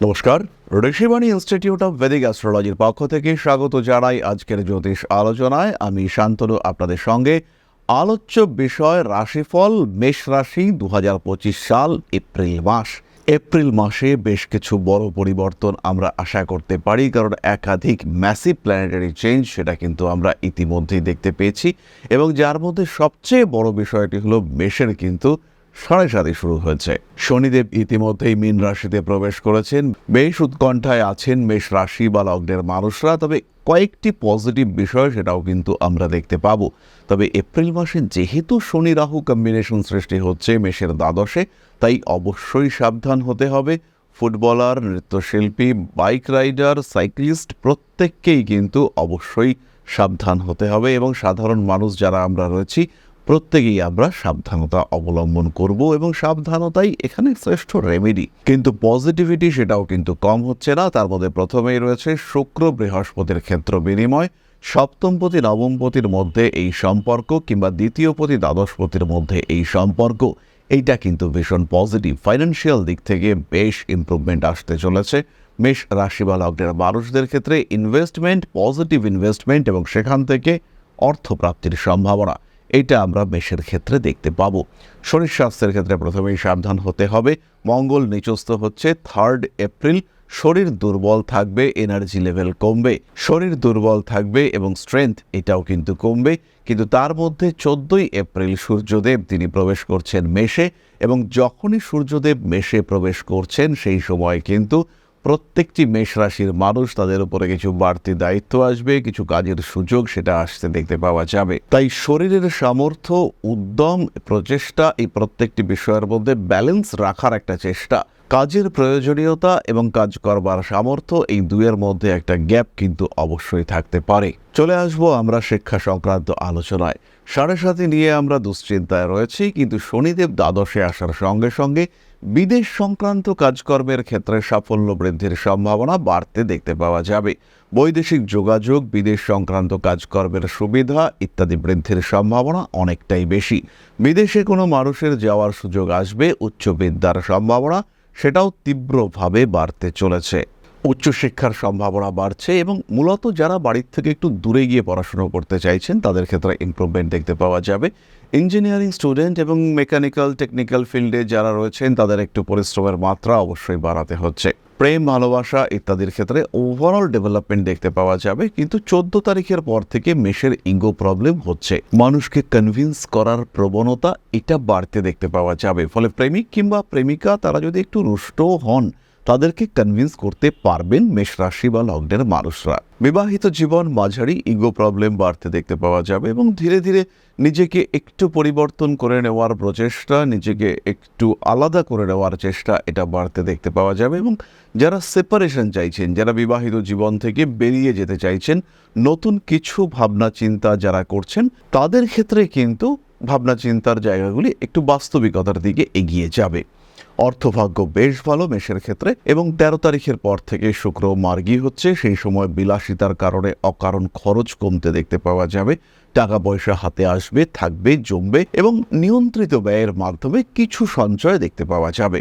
নমস্কার, Rishibani institute of Vedic অ্যাস্ট্রোলজির পক্ষ থেকে স্বাগত জানাই আজকের জ্যোতিষ আলোচনায়। আমি শান্তনু, আপনাদের সঙ্গে। আলোচ্য বিষয় রাশিফল, মেষ রাশি দু হাজার পঁচিশ সাল, এপ্রিল মাস। এপ্রিল মাসে বেশ কিছু বড় পরিবর্তন আমরা আশা করতে পারি, কারণ একাধিক ম্যাসিভ প্ল্যানেটারি চেঞ্জ সেটা কিন্তু আমরা ইতিমধ্যেই দেখতে পেয়েছি। এবং যার মধ্যে সবচেয়ে বড় বিষয়টি হলো মেষের কিন্তু সাড়ে সাথে শুরু হয়েছে। শনিদেব ইতিমধ্যেই মীন রাশিতে প্রবেশ করেছেন। বেশ উৎকণ্ঠায় আছেন মেষ রাশি বা লগ্নের মানুষরা, তবে কয়েকটি পজিটিভ বিষয় সেটাও কিন্তু আমরা দেখতে পাবো। তবে এপ্রিল মাসে যেহেতু শনি রাহু কম্বিনেশন সৃষ্টি হচ্ছে মেষের দ্বাদশে, তাই অবশ্যই সাবধান হতে হবে। ফুটবলার, নৃত্যশিল্পী, বাইক রাইডার, সাইক্লিস্ট প্রত্যেককেই কিন্তু অবশ্যই সাবধান হতে হবে এবং সাধারণ মানুষ যারা আমরা রয়েছি প্রত্যেকেই আমরা সাবধানতা অবলম্বন করব এবং সাবধানতাই এখানে শ্রেষ্ঠ রেমেডি কিন্তু পজিটিভিটি সেটাও কিন্তু কম হচ্ছে না। তার মধ্যে প্রথমেই রয়েছে শুক্র বৃহস্পতির ক্ষেত্র বিনিময়। সপ্তমপতি, নবমপতির মধ্যে এই সম্পর্ক কিংবা দ্বিতীয়পতি, দ্বাদশপতির মধ্যে এই সম্পর্ক। এইটা কিন্তু ভীষণ পজিটিভ ফাইন্যান্সিয়াল দিক থেকে বেশ ইমপ্রুভমেন্ট আসতে চলেছে। মেষ রাশি বা লগ্নের মানুষদের ক্ষেত্রে ইনভেস্টমেন্ট পজিটিভ ইনভেস্টমেন্ট এবং সেখান থেকে অর্থপ্রাপ্তির সম্ভাবনা। এটা আমরা মেষের ক্ষেত্রে দেখতে পাবো। শরীর স্বাস্থ্যের ক্ষেত্রে প্রথমেই সাবধান হতে হবে। মঙ্গল নিচস্থ হচ্ছে থার্ড এপ্রিল শরীর দুর্বল থাকবে এনার্জি লেভেল কমবে। শরীর দুর্বল থাকবে এবং স্ট্রেংথ এটাও কিন্তু কমবে। কিন্তু তার মধ্যে চোদ্দই এপ্রিল সূর্যদেব তিনি প্রবেশ করছেন মেষে এবং যখনই সূর্যদেব মেষে প্রবেশ করছেন সেই সময় কিন্তু প্রত্যেকটি মেষ রাশির মানুষ তাদের উপরে কিছু বাড়তি দায়িত্ব আসবে, কিছু কাজের সুযোগ সেটা আসতে দেখতে পাওয়া যাবে। তাই শরীরের সামর্থ্য, উদ্যম, প্রচেষ্টা এই প্রত্যেকটি বিষয়ের মধ্যে ব্যালেন্স রাখার একটা চেষ্টা। কাজের প্রয়োজনীয়তা এবং কাজ করবার সামর্থ্য এই দুয়ের মধ্যে একটা গ্যাপ কিন্তু অবশ্যই থাকতে পারে। চলে আসব আমরা শিক্ষা সংক্রান্ত আলোচনায়। সাড়ে সাথে নিয়ে আমরা দুশ্চিন্তায় রয়েছি, কিন্তু শনিদেব দ্বাদশে আসার সঙ্গে সঙ্গে বিদেশ সংক্রান্ত কাজকর্মের ক্ষেত্রে সাফল্য বৃদ্ধির সম্ভাবনা বাড়তে দেখতে পাওয়া যাবে। বৈদেশিক যোগাযোগ, বিদেশ সংক্রান্ত কাজকর্মের সুবিধা ইত্যাদি বৃদ্ধির সম্ভাবনা অনেকটাই বেশি। বিদেশে কোনো মানুষের যাওয়ার সুযোগ আসবে উচ্চবিদ্যার সম্ভাবনা সেটাও তীব্রভাবে বাড়তে চলেছে। উচ্চশিক্ষার সম্ভাবনা বাড়ছে এবং মূলত যারা বাড়ির থেকে একটু দূরে গিয়ে পড়াশুনো করতে চাইছেন, তাদের ক্ষেত্রে ইমপ্রুভমেন্ট দেখতে পাওয়া যাবে। ইঞ্জিনিয়ারিং স্টুডেন্ট এবং মেকানিক্যাল টেকনিক্যাল ফিল্ডে যারা রয়েছেন, তাদের একটু পরিশ্রমের মাত্রা অবশ্যই বাড়াতে হচ্ছে। প্রেম, ভালোবাসা ইত্যাদির ক্ষেত্রে ওভারঅল ডেভেলপমেন্ট দেখতে পাওয়া যাবে, কিন্তু চোদ্দ তারিখের পর থেকে মেষের ইঙ্গো প্রবলেম হচ্ছে। মানুষকে কনভিন্স করার প্রবণতা এটা বাড়তে দেখতে পাওয়া যাবে। ফলে প্রেমিক কিংবা প্রেমিকা, তারা যদি একটু রুষ্ট হন তাদেরকে কনভিন্স করতে পারবেন মেষ রাশি বা লগ্নের মানুষরা। বিবাহিত জীবন মাঝারি ইগো প্রবলেম বাড়তে দেখতে পাওয়া যাবে এবং ধীরে ধীরে নিজেকে একটু পরিবর্তন করে নেওয়ার প্রচেষ্টা, নিজেকে একটু আলাদা করে নেওয়ার চেষ্টা এটা বাড়তে দেখতে পাওয়া যাবে এবং যারা সেপারেশন চাইছেন, যারা বিবাহিত জীবন থেকে বেরিয়ে যেতে চাইছেন, নতুন কিছু ভাবনা চিন্তা যারা করছেন, তাদের ক্ষেত্রে কিন্তু ভাবনা চিন্তার জায়গাগুলি একটু বাস্তবিকতার দিকে এগিয়ে যাবে। অর্থভাগ্য বেশ ভালো মেষের ক্ষেত্রে এবং তেরো তারিখের পর থেকে শুক্র মার্গী হচ্ছে। সেই সময় বিলাসিতার কারণে অকারণ খরচ কমতে দেখতে পাওয়া যাবে। টাকা পয়সা হাতে আসবে, থাকবে, জমবে এবং নিয়ন্ত্রিত ব্যয়ের মাধ্যমে কিছু সঞ্চয় দেখতে পাওয়া যাবে।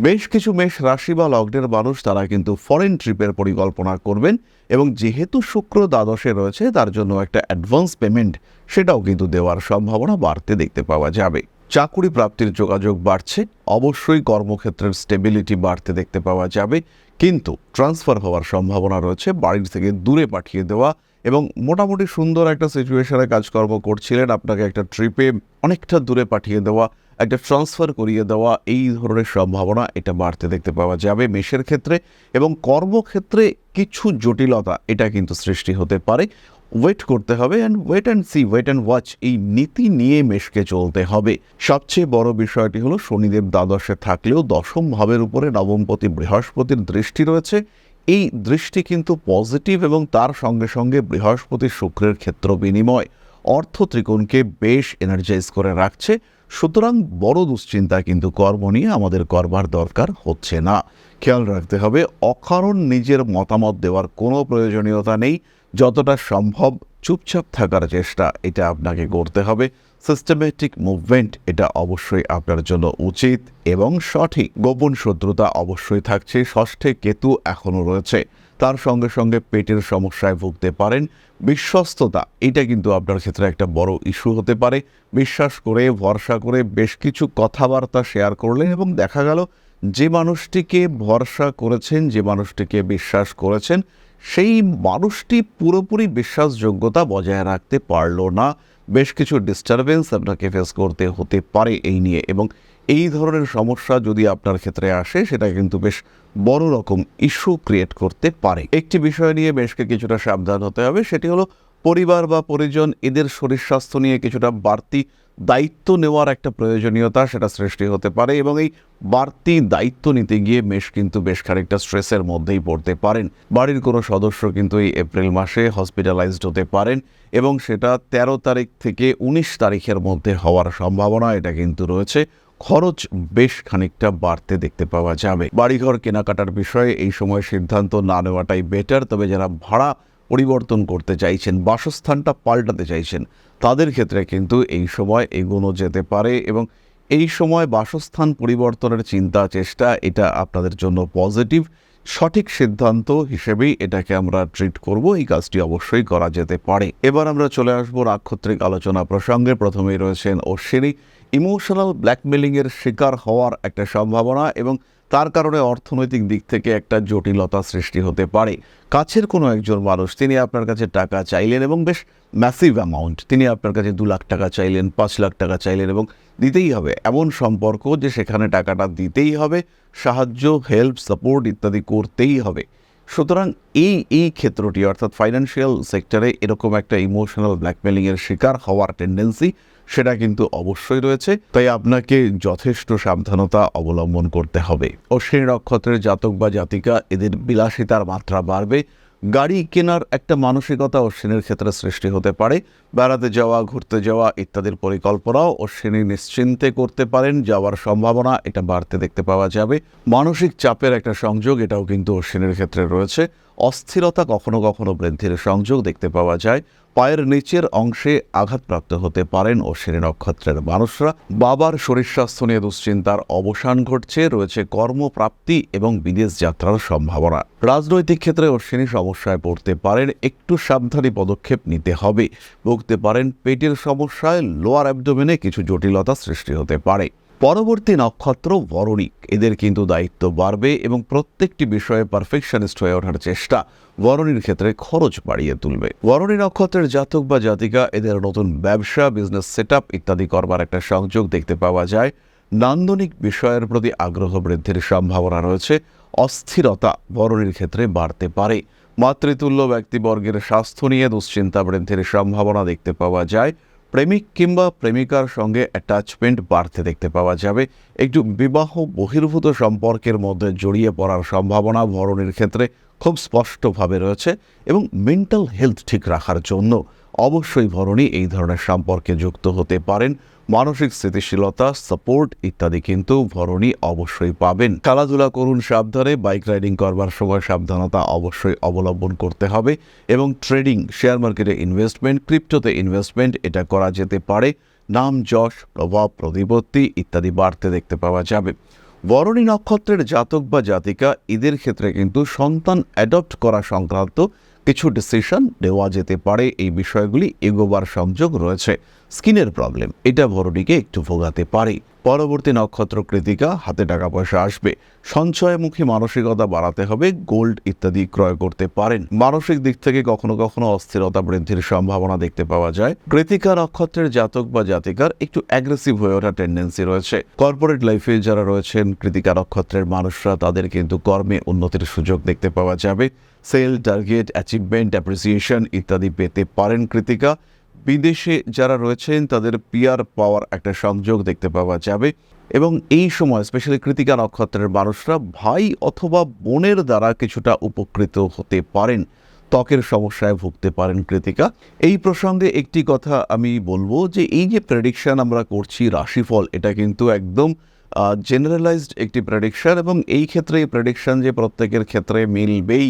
বেশ কিছু মেষ রাশি বা লগ্নের মানুষ তারা কিন্তু ফরেন ট্রিপের পরিকল্পনা করবেন এবং যেহেতু শুক্র দ্বাদশে রয়েছে, তার জন্য একটা অ্যাডভান্স পেমেন্ট সেটাও কিন্তু দেওয়ার সম্ভাবনা বাড়তে দেখতে পাওয়া যাবে। চাকুরি প্রাপ্তির যোগাযোগ বাড়ছে। অবশ্যই কর্মক্ষেত্রের স্টেবিলিটি বাড়তে দেখতে পাওয়া যাবে। কিন্তু ট্রান্সফার হওয়ার সম্ভাবনা রয়েছে। বাড়ির থেকে দূরে পাঠিয়ে দেওয়া এবং মোটামুটি সুন্দর একটা সিচুয়েশনে কাজকর্ম করছিলেন। আপনাকে একটা ট্রিপে অনেকটা দূরে পাঠিয়ে দেওয়া, একটা ট্রান্সফার করিয়ে দেওয়া, এই ধরনের সম্ভাবনা এটা বাড়তে দেখতে পাওয়া যাবে মেষের ক্ষেত্রে। এবং কর্মক্ষেত্রে কিছু জটিলতা এটা কিন্তু সৃষ্টি হতে পারে। ওয়েট করতে হবে and wait and see wait and watch এই নীতি নিয়ে মেশকে চলতে হবে। সবচেয়ে বড় বিষয়টি হলো শনিদেব দ্বাদশে থাকলেও দশম ভাবের উপরে নবমপতি বৃহস্পতির দৃষ্টি রয়েছে। এই দৃষ্টি কিন্তু পজিটিভ এবং তার সঙ্গে সঙ্গে বৃহস্পতি শুক্রের ক্ষেত্র বিনিময়। অর্থ ত্রিকোণকে বেশ এনার্জাইজ করে রাখছে। সুতরাং বড় দুশ্চিন্তা কিন্তু কর্ম নিয়ে আমাদের করবার দরকার হচ্ছে না। খেয়াল রাখতে হবে, অকারণ নিজের মতামত দেওয়ার কোনো প্রয়োজনীয়তা নেই। যতটা সম্ভব চুপচাপ থাকার চেষ্টা, এটা আপনাকে করতে হবে। সিস্টেমেটিক মুভমেন্ট এটা অবশ্যই আপনার জন্য উচিত এবং সঠিক। গোপন শত্রুতা অবশ্যই থাকছে। ষষ্ঠে কেতু এখনও রয়েছে। তার সঙ্গে সঙ্গে পেটের সমস্যায় ভুগতে পারেন। বিশ্বস্ততা, এটা কিন্তু আপনার ক্ষেত্রে একটা বড় ইস্যু হতে পারে। বিশ্বাস করে, ভরসা করে বেশ কিছু কথাবার্তা শেয়ার করলেন এবং দেখা গেল যে মানুষটিকে ভরসা করেছেন, যে মানুষটিকে বিশ্বাস করেছেন সেই মানুষটি পুরোপুরি বিশ্বাসযোগ্যতা বজায় রাখতে পারল না। বেশ কিছু ডিস্টারবেন্স আপনাকে ফেস করতে হতে পারে এই নিয়ে এবং এই ধরনের সমস্যা যদি আপনার ক্ষেত্রে আসে, সেটা কিন্তু বেশ বড় রকম ইস্যু ক্রিয়েট করতে পারে। একটি বিষয় নিয়ে বেশকে কিছুটা সাবধান হতে হবে, সেটি হলো পরিবার বা পরিজন এদের শরীর স্বাস্থ্য নিয়ে কিছুটা বাড়তি দায়িত্ব নেওয়ার একটা প্রয়োজনীয়তা সেটা সৃষ্টি হতে পারে এবং এই বাড়তি দায়িত্ব নিতে গিয়ে মেশ কিন্তু বেশ খানিকটা স্ট্রেসের মধ্যেই পড়তে পারেন। বাড়ির কোনো সদস্য কিন্তু এই এপ্রিল মাসে হসপিটালাইজড হতে পারেন এবং সেটা ১৩ তারিখ থেকে ১৯ তারিখের মধ্যে হওয়ার সম্ভাবনা এটা কিন্তু রয়েছে। খরচ বেশ খানিকটা বাড়তে দেখতে পাওয়া যাবে। বাড়িঘর কেনাকাটার বিষয়ে এই সময় সিদ্ধান্ত না নেওয়াটাই বেটার তবে যারা ভাড়া পরিবর্তন করতে চাইছেন, বাসস্থানটা পাল্টাতে চাইছেন, তাদের ক্ষেত্রে কিন্তু এই সময় এগোনো যেতে পারে এবং এই সময় বাসস্থান পরিবর্তনের চিন্তা, চেষ্টা, এটা আপনাদের জন্য পজিটিভ। সঠিক সিদ্ধান্ত হিসেবেই এটাকে আমরা ট্রিট করব, এই কাজটি অবশ্যই করা যেতে পারে। এবার আমরা চলে আসব নাক্ষত্রিক আলোচনা প্রসঙ্গে। প্রথমেই রয়েছেন অশ্বিনী। ইমোশনাল ব্ল্যাকমেলিংয়ের শিকার হওয়ার একটা সম্ভাবনা এবং তার কারণে অর্থনৈতিক দিক থেকে একটা জটিলতা সৃষ্টি হতে পারে। কাছের কোনো একজন মানুষ, তিনি আপনার কাছে টাকা চাইলেন এবং বেশ ম্যাসিভ অ্যামাউন্ট তিনি আপনার কাছে দু লাখ টাকা চাইলেন, পাঁচ লাখ টাকা চাইলেন এবং দিতেই হবে। এমন সম্পর্ক যে সেখানে টাকাটা দিতেই হবে, সাহায্য হেল্প সাপোর্ট ইত্যাদি করতেই হবে। সুতরাং এই এই ক্ষেত্রটি, অর্থাৎ ফাইন্যান্সিয়াল সেক্টরে এরকম একটা ইমোশনাল ব্ল্যাকমেলিংয়ের শিকার হওয়ার টেন্ডেন্সি সেটা কিন্তু অবশ্যই রয়েছে। তাই আপনাকে যথেষ্ট সাবধানতা অবলম্বন করতে হবে। অশ্বিনী নক্ষত্রের জাতক বা জাতিকা, এদের বিলাসিতার মাত্রা বাড়বে। গাড়ি কেনার একটা মানসিকতা অশ্বিনীর ক্ষেত্রে সৃষ্টি হতে পারে। বেড়াতে যাওয়া, ঘুরতে যাওয়া ইত্যাদির পরিকল্পনাও অশ্বিনী নিশ্চিন্তে করতে পারেন। যাওয়ার সম্ভাবনা এটা বাড়তে দেখতে পাওয়া যাবে। মানসিক চাপের একটা সংযোগ এটাও কিন্তু অশ্বিনীর ক্ষেত্রে রয়েছে। অস্থিরতা কখনো কখনো বৃদ্ধির সংযোগ দেখতে পাওয়া যায়। পায়ের নিচের অংশে আঘাতপ্রাপ্ত হতে পারেন অশ্বিনী নক্ষত্রের মানুষরা। বাবার শরীর স্বাস্থ্য নিয়ে দুশ্চিন্তার অবসান ঘটছে, রয়েছে কর্মপ্রাপ্তি এবং বিদেশ যাত্রার সম্ভাবনা। রাজনৈতিক ক্ষেত্রে অশ্বিনী সমস্যায় পড়তে পারেন, একটু সাবধানী পদক্ষেপ নিতে হবে। ভুগতে পারেন পেটের সমস্যায়, লোয়ার অ্যাবডোমেনে কিছু জটিলতা সৃষ্টি হতে পারে। পরবর্তী নক্ষত্র বরণিক। এদের কিন্তু দায়িত্ব বাড়বে এবং প্রত্যেকটি বিষয়ে পারফেকশনিস্ট হয়ে ওঠার চেষ্টা বরণীর ক্ষেত্রে খরচ বাড়িয়ে তুলবে। বরণী নক্ষত্রের জাতক বা জাতিকা, এদের নতুন ব্যবসা বিজনেস সেট ইত্যাদি করবার একটা সংযোগ দেখতে পাওয়া যায়। নান্দনিক বিষয়ের প্রতি আগ্রহ বৃদ্ধির সম্ভাবনা রয়েছে। অস্থিরতা বরণীর ক্ষেত্রে বাড়তে পারে। মাতৃতুল্য ব্যক্তিবর্গের স্বাস্থ্য নিয়ে দুশ্চিন্তা বৃদ্ধির সম্ভাবনা দেখতে পাওয়া যায়। প্রেমিক কিংবা প্রেমিকার সঙ্গে অ্যাটাচমেন্ট বাড়তে দেখতে পাওয়া যাবে। একটু বিবাহ বহির্ভূত সম্পর্কের মধ্যে জড়িয়ে পড়ার সম্ভাবনা ভরণের ক্ষেত্রে খুব স্পষ্টভাবে রয়েছে এবং মেন্টাল হেলথ ঠিক রাখার জন্য অবশ্যই ভরণী এই ধরনের সম্পর্কে যুক্ত হতে পারেন। মানসিক স্থিতিশীলতা সাপোর্ট ইত্যাদি কিন্তু ভরণী অবশ্যই পাবেন। খেলাধুলা করুন সাবধানে বাইক রাইডিং করবার সময় সাবধানতা অবশ্যই অবলম্বন করতে হবে এবং ট্রেডিং শেয়ার মার্কেটে ইনভেস্টমেন্ট ক্রিপ্টোতে ইনভেস্টমেন্ট এটা করা যেতে পারে। নাম যশ, প্রভাব, প্রতিপত্তি ইত্যাদি বাড়তে দেখতে পাওয়া যাবে। বরণী নক্ষত্রের জাতক বা জাতিকা, এদের ক্ষেত্রে কিন্তু সন্তান অ্যাডপ্ট করা সংক্রান্ত কিছু ডিসিশন নেওয়া যেতে পারে। এই বিষয়গুলি এগোবার সংযোগ রয়েছে। স্কিনের প্রবলেম, এটা ভরণীকে একটু ভোগাতে পারে। পরবর্তী নক্ষত্র কৃতিকা, হাতে টাকা পয়সা আসবে। সঞ্চয়মুখী মানসিকতা বাড়াতে হবে, গোল্ড ইত্যাদি ক্রয় করতে পারেন। মানসিক দিক থেকে কখনো কখনো অস্থিরতা বৃদ্ধির সম্ভাবনা দেখতে পাওয়া যায়। কৃতিকা নক্ষত্রের জাতক বা জাতিকার একটু অ্যাগ্রেসিভ হয়ে ওঠার টেন্ডেন্সি রয়েছে। কর্পোরেট লাইফে যারা রয়েছেন, কৃতিকা নক্ষত্রের মানুষরা তাদের কিন্তু কর্মে উন্নতির সুযোগ দেখতে পাওয়া যাবে। সেল টার্গেট অ্যাচিভমেন্ট অ্যাপ্রিসিয়েশন ইত্যাদি পেতে পারেন কৃতিকা। বিদেশে যারা রয়েছেন, তাদের পিয়ার পাওয়ার একটা সংযোগ দেখতে পাওয়া যাবে। এবং এই সময় স্পেশালি কৃতিকা নক্ষত্রের মানুষরা ভাই অথবা বোনের দ্বারা কিছুটা উপকৃত হতে পারেন। ত্বকের সমস্যায় ভুগতে পারেন কৃতিকা। এই প্রসঙ্গে একটি কথা আমি বলব যে, এই যে প্রেডিকশান আমরা করছি রাশিফল, এটা কিন্তু একদম জেনারেলাইজড একটি প্রেডিকশান এবং এই ক্ষেত্রে এই প্রেডিকশন যে প্রত্যেকের ক্ষেত্রে মিলবেই।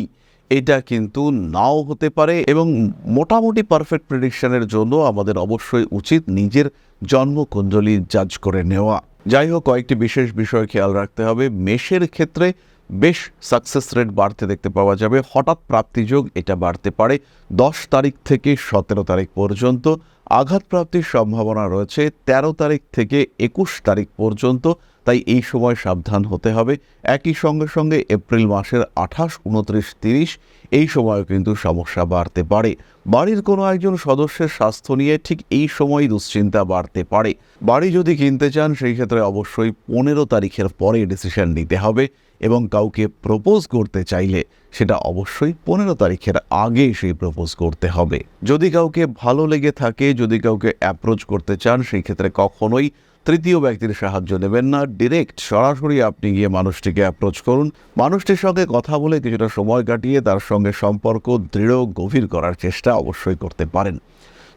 এটা কিন্তু নাও হতে পারে এবং মোটামুটি পারফেক্ট প্রেডিকশনের জন্য আমাদের অবশ্যই উচিত নিজের জন্মকুণ্ডলী জাজ করে নেওয়া। যাই হোক, কয়েকটি বিশেষ বিষয় খেয়াল রাখতে হবে। মেষের ক্ষেত্রে বেশ সাকসেস রেট বাড়তে দেখতে পাওয়া যাবে। হঠাৎ প্রাপ্তিযোগ এটা বাড়তে পারে। দশ তারিখ থেকে সতেরো তারিখ পর্যন্ত আঘাত প্রাপ্তির সম্ভাবনা রয়েছে। ১৩ তারিখ থেকে একুশ তারিখ পর্যন্ত তাই এই সময় সাবধান হতে হবে। একই সঙ্গে সঙ্গে এপ্রিল মাসের আঠাশ, উনত্রিশ, তিরিশ, এই সময়ও কিন্তু সমস্যা বাড়তে পারে। বাড়ির কোনো একজন সদস্যের স্বাস্থ্য নিয়ে ঠিক এই সময় দুশ্চিন্তা বাড়তে পারে। বাড়ি যদি কিনতে চান, সেই ক্ষেত্রে অবশ্যই পনেরো তারিখের পরে ডিসিশন নিতে হবে এবং কাউকে প্রপোজ করতে চাইলে সেটা অবশ্যই পনেরো তারিখের আগে সেই প্রপোজ করতে হবে। যদি কাউকে ভালো লেগে থাকে, যদি কাউকে অ্যাপ্রোচ করতে চান, সেই ক্ষেত্রে কখনোই তৃতীয় ব্যক্তির সাহায্য নেবেন না। ডিরেক্ট সরাসরি আপনি গিয়ে মানুষটিকে অ্যাপ্রোচ করুন। মানুষটির সঙ্গে কথা বলে কিছুটা সময় কাটিয়ে তার সঙ্গে সম্পর্ক দৃঢ়, গভীর করার চেষ্টা অবশ্যই করতে পারেন।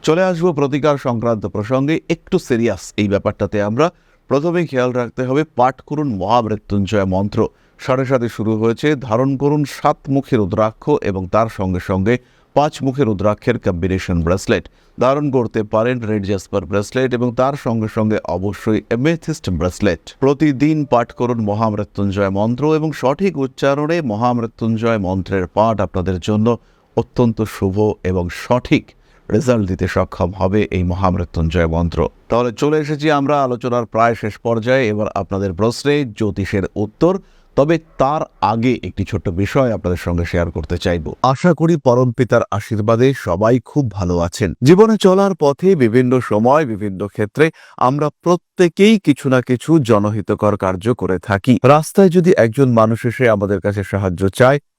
চলে আসব প্রতিকার সংক্রান্ত প্রসঙ্গে। একটু সিরিয়াস এই ব্যাপারটাতে আমরা। প্রথমে খেয়াল রাখতে হবে, পাঠ করুন মহামৃত্যুঞ্জয় মন্ত্র। সাড়ে সাথে শুরু হয়েছে। ধারণ করুন সাত মুখের রুদ্রাক্ষ এবং তার সঙ্গে সঙ্গে পাঁচ মুখের রুদ্রাক্ষের কম্বিনেশন ব্রেসলেট ধারণ করতে পারেন রেড জাসপার ব্রেসলেট এবং তার সঙ্গে সঙ্গে অবশ্যই এমেথিস্ট ব্রেসলেট প্রতিদিন পাঠ করুন মহামৃত্যুঞ্জয় মন্ত্র এবং সঠিক উচ্চারণে মহামৃত্যুঞ্জয় মন্ত্রের পাঠ আপনাদের জন্য অত্যন্ত শুভ এবং সঠিক রেজাল্ট দিতে সক্ষম হবে এই মহামৃত্যুঞ্জয় মন্ত্র। তাহলে চলে এসেছি আমরা আলোচনার প্রায় শেষ পর্যায়ে। এবার আপনাদের প্রশ্নে জ্যোতিষের উত্তর তবে তার আগে একটি ছোট্ট বিষয় আপনাদের সঙ্গে শেয়ার করতে চাইব। আশা করি পরম পিতার আশীর্বাদে সবাই খুব ভালো আছেন। জীবনে চলার পথে বিভিন্ন সময়, বিভিন্ন ক্ষেত্রে আমরা প্রত্যেকেই কিছু না কিছু জনহিতকর কার্য করে থাকি। রাস্তায় যদি একজন মানুষ এসে আমাদের কাছে সাহায্য চায়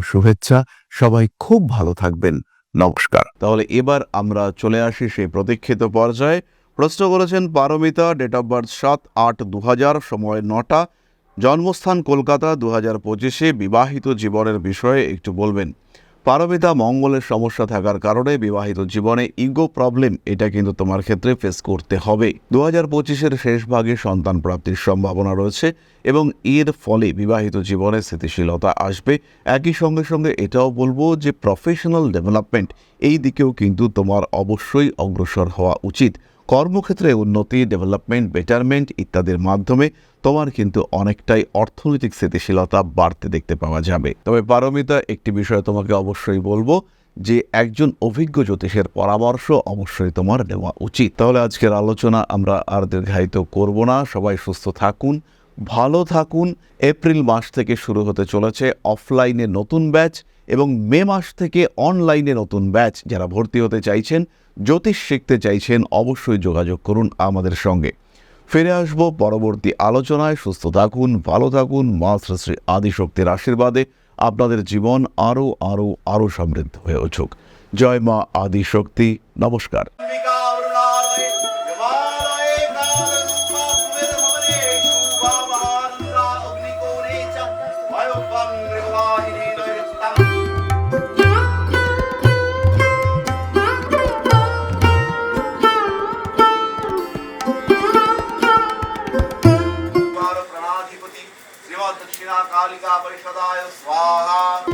শুভেচ্ছা। সবাই খুব ভালো থাকবেন। নমস্কার। তাহলে এবার আমরা চলে আসি সেই প্রতীক্ষিত পর্যায়ে। প্রশ্ন করেছেন পারমিতা ডেট অফ বার্থ সাত আট দু সময় নটা। জন্মস্থান কলকাতা দু হাজার পঁচিশে। বিবাহিত জীবনের বিষয়ে একটু বলবেন। পারমিতা মঙ্গলের সমস্যা থাকার কারণে বিবাহিত জীবনে ইগো প্রবলেম, এটা কিন্তু তোমার ক্ষেত্রে ফেস করতে হবে। দু হাজার পঁচিশের শেষ ভাগে সন্তান প্রাপ্তির সম্ভাবনা রয়েছে এবং এর ফলে বিবাহিত জীবনে স্থিতিশীলতা আসবে। একই সঙ্গে সঙ্গে এটাও বলব যে প্রফেশনাল ডেভেলপমেন্ট এই দিকেও কিন্তু তোমার অবশ্যই অগ্রসর হওয়া উচিত। কর্মক্ষেত্রে উন্নতি ডেভেলপমেন্ট বেটারমেন্ট ইত্যাদির মাধ্যমে তোমার কিন্তু অনেকটাই অর্থনৈতিক স্থিতিশীলতা বাড়তে দেখতে পাওয়া যাবে। তবে পারমিতা, একটি বিষয় তোমাকে অবশ্যই বলব যে একজন অভিজ্ঞ জ্যোতিষের পরামর্শ অবশ্যই তোমার নেওয়া উচিত। তাহলে আজকের আলোচনা আমরা আর দীর্ঘায়িত করব না। সবাই সুস্থ থাকুন ভালো থাকুন। এপ্রিল মাস থেকে শুরু হতে চলেছে অফলাইনে নতুন ব্যাচ এবং মে মাস থেকে অনলাইনে নতুন ব্যাচ। যারা ভর্তি হতে চাইছেন, জ্যোতিষ শিখতে চাইছেন, অবশ্যই যোগাযোগ করুন আমাদের সঙ্গে। ফিরে আসব পরবর্তী আলোচনায়। সুস্থ থাকুন, ভালো থাকুন, মা শ্রী আদিশক্তির আশীর্বাদে। আপনাদের জীবন আরও আরও আরও সমৃদ্ধ হয়ে উঠুক। জয় মা আদিশক্তি। নমস্কার। 하나